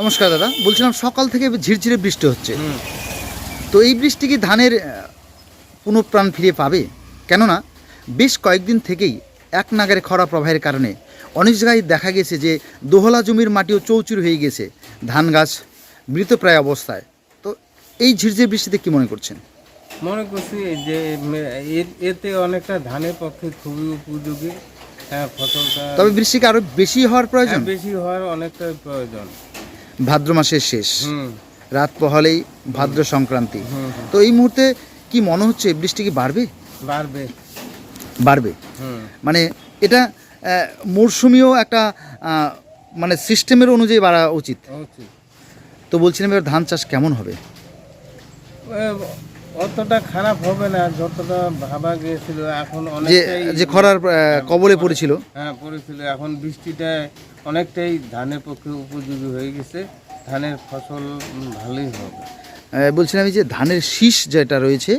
নমস্কার দাদা বলছিলাম সকাল থেকে ঝিরঝিরে বৃষ্টি হচ্ছে। তো এই বৃষ্টি কি ধানের পুনঃপ্রাণ ফিরে পাবে? কেননা বেশ কয়েকদিন থেকেই এক নাগারে খরা প্রবাহের কারণে অনেক জায়গায় দেখা গেছে যে দোহলা জমির মাটিও চৌচুর হয়ে গেছে ধান গাছ মৃতপ্রায় অবস্থায়। তো এই ঝিরঝির বৃষ্টিতে কি মনে করছেন? মনে করছি যে এতে অনেকটা ধানের পক্ষে খুবই উপযোগী হ্যাঁ ফসলটা তবে বৃষ্টিকে আরও বেশি হওয়ার প্রয়োজন? হ্যাঁ, বেশি হওয়ার অনেকটাই প্রয়োজন। ভাদ্র মাসের শেষ। রাত পহলেই ভাদ্র সংক্রান্তি। তো এই মুহূর্তে কি মনে হচ্ছে বৃষ্টি কি বাড়বে? বাড়বে। বাড়বে। মানে এটা মরশুমিও একটা মানে সিস্টেমের অনুযায়ী বাড়া উচিত। তো বলছিলাম এবার ধান চাষ কেমন হবে? অতটা খারাপ হবে না যতটা ভাবা গিয়েছিল এখন যে যে খরার কবলে পড়েছিল। হ্যাঁ পড়েছিল। এখন বৃষ্টিটা অনেকটাই ধানের পক্ষে উপযোগী হয়ে গেছে। ধানের ফসল ভালোই হবে। বলছিলাম এই যে ধানের শীষ যেটা রয়েছে।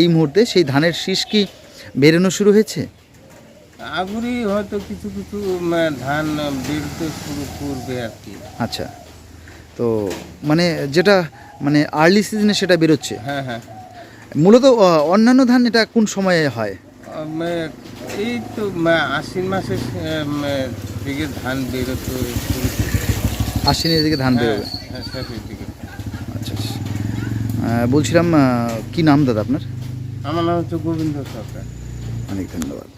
এই মুহূর্তে সেই ধানের শীষ কি বেরোনো শুরু হয়েছে? আগুরি হয়তো কিছু কিছু ধান বেরোতে শুরু করবে আর কি। আচ্ছা। তো মানে যেটা মানে আর্লি সিজনে সেটা বেরোচ্ছে। হ্যাঁ হ্যাঁ। মূলত অন্যান্য ধান এটা কোন সময়ে হয়? এই তো আশ্বিন মাসের দিকে ধান বেরোতো। আশ্বিনের দিকে ধান হ্যাঁ, বেরোবে? হ্যাঁ দিকে। আচ্ছা আচ্ছা। বলছিলাম কি নাম দাদা আপনার? আমার নাম হচ্ছে গোবিন্দ সরকার। অনেক ধন্যবাদ।